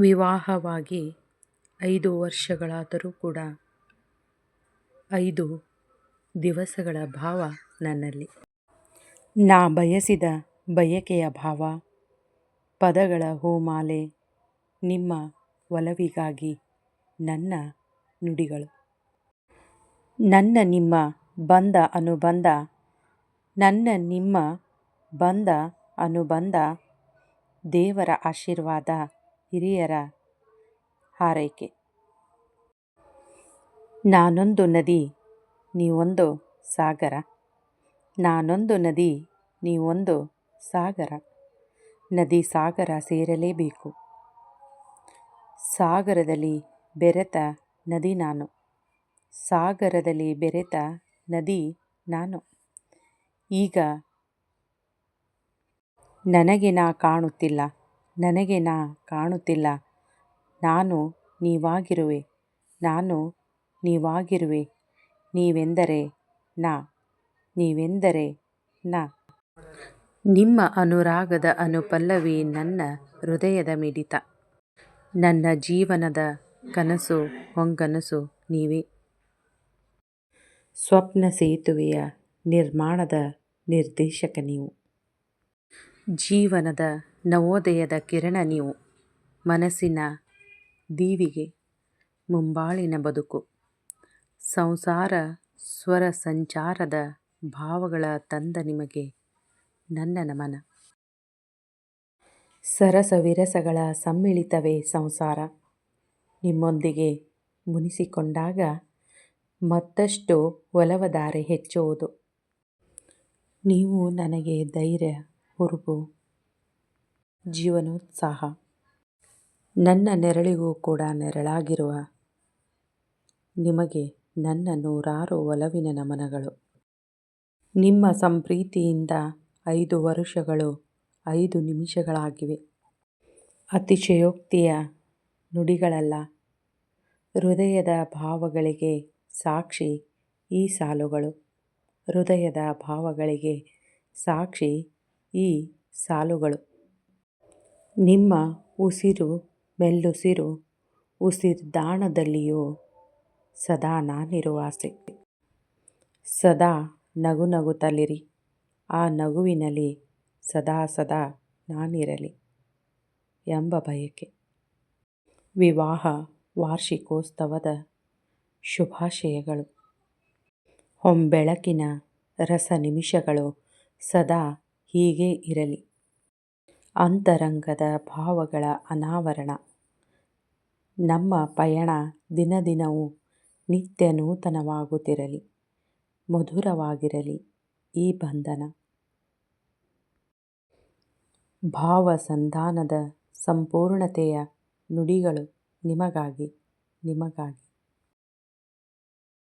ವಿವಾಹವಾಗಿ ಐದು ವರ್ಷಗಳಾದರೂ ಕೂಡ ಐದು ದಿವಸಗಳ ಭಾವ ನನ್ನಲ್ಲಿ. ನಾ ಬಯಸಿದ ಬಯಕೆಯ ಭಾವ, ಪದಗಳ ಹೂಮಾಲೆ, ನಿಮ್ಮ ಒಲವಿಗಾಗಿ ನನ್ನ ನುಡಿಗಳು. ನನ್ನ ನಿಮ್ಮ ಬಂಧ ಅನುಬಂಧ, ನನ್ನ ನಿಮ್ಮ ಬಂಧ ಅನುಬಂಧ, ದೇವರ ಆಶೀರ್ವಾದ ಹಿರಿಯರ ಹಾರೈಕೆ. ನಾನೊಂದು ನದಿ, ನೀವೊಂದು ಸಾಗರ. ನಾನೊಂದು ನದಿ, ನೀವೊಂದು ಸಾಗರ. ನದಿ ಸಾಗರ ಸೇರಲೇಬೇಕು. ಸಾಗರದಲ್ಲಿ ಬೆರೆತ ನದಿ ನಾನು. ಸಾಗರದಲ್ಲಿ ಬೆರೆತ ನದಿ ನಾನು. ಈಗ ನನಗೆ ನಾ ಕಾಣುತ್ತಿಲ್ಲ. ನನಗೆ ನಾ ಕಾಣುತ್ತಿಲ್ಲ. ನಾನು ನೀವಾಗಿರುವೆ. ನಾನು ನೀವಾಗಿರುವೆ. ನೀವೆಂದರೆ ನಾ. ನೀವೆಂದರೆ ನಾ. ನಿಮ್ಮ ಅನುರಾಗದ ಅನುಪಲ್ಲವಿ ನನ್ನ ಹೃದಯದ ಮಿಡಿತ. ನನ್ನ ಜೀವನದ ಕನಸು ಹೊಂಗನಸು ನೀವೇ. ಸ್ವಪ್ನ ಸೇತುವೆಯ ನಿರ್ಮಾಣದ ನಿರ್ದೇಶಕ ನೀವು. ಜೀವನದ ನವೋದಯದ ಕಿರಣ ನೀವು. ಮನಸ್ಸಿನ ದೀವಿಗೆ ಮುಂಬಾಳಿನ ಬದುಕು. ಸಂಸಾರ ಸ್ವರ ಸಂಚಾರದ ಭಾವಗಳ ತಂದ ನಿಮಗೆ ನನ್ನ ನಮನ. ಸರಸ ವಿರಸಗಳ ಸಮ್ಮಿಳಿತವೇ ಸಂಸಾರ. ನಿಮ್ಮೊಂದಿಗೆ ಮುನಿಸಿಕೊಂಡಾಗ ಮತ್ತಷ್ಟು ಒಲವದಾರೆ ಹೆಚ್ಚುವುದು. ನೀವು ನನಗೆ ಧೈರ್ಯ, ಹುರುಪು ಜೀವನೋತ್ಸಾಹ. ನನ್ನ ನೆರಳಿಗೂ ಕೂಡ ನೆರಳಾಗಿರುವ ನಿಮಗೆ ನನ್ನ ನೂರಾರು ಒಲವಿನ ನಮನಗಳು. ನಿಮ್ಮ ಸಂಪ್ರೀತಿಯಿಂದ ಐದು ವರುಷಗಳು ಐದು ನಿಮಿಷಗಳಾಗಿವೆ. ಅತಿಶಯೋಕ್ತಿಯ ನುಡಿಗಳಲ್ಲ. ಹೃದಯದ ಭಾವಗಳಿಗೆ ಸಾಕ್ಷಿ ಈ ಸಾಲುಗಳು. ಹೃದಯದ ಭಾವಗಳಿಗೆ ಸಾಕ್ಷಿ ಈ ಸಾಲುಗಳು. ನಿಮ್ಮ ಉಸಿರು ಮೆಲ್ಲುಸಿರು ಉಸಿರ್ದಾಣದಲ್ಲಿಯೂ ಸದಾ ನಾನಿರುವಾಸೆ ಸದಾ ನಗು ನಗುತ್ತಲಿರಿ ಆ ನಗುವಿನಲ್ಲಿ ಸದಾ ಸದಾ ನಾನಿರಲಿ ಎಂಬ ಬಯಕೆ. ವಿವಾಹ ವಾರ್ಷಿಕೋತ್ಸವದ ಶುಭಾಶಯಗಳು. ಹೊಂಬೆಳಕಿನ ರಸ ನಿಮಿಷಗಳು ಸದಾ ಹೀಗೇ ಇರಲಿ. ಅಂತರಂಗದ ಭಾವಗಳ ಅನಾವರಣ. ನಮ್ಮ ಪಯಣ ದಿನ ದಿನವೂ ನಿತ್ಯ ನೂತನವಾಗುತ್ತಿರಲಿ ಮಧುರವಾಗಿರಲಿ ಈ ಬಂಧನ. ಭಾವಸಂಧಾನದ ಸಂಪೂರ್ಣತೆಯ ನುಡಿಗಳು ನಿಮಗಾಗಿ ನಿಮಗಾಗಿ.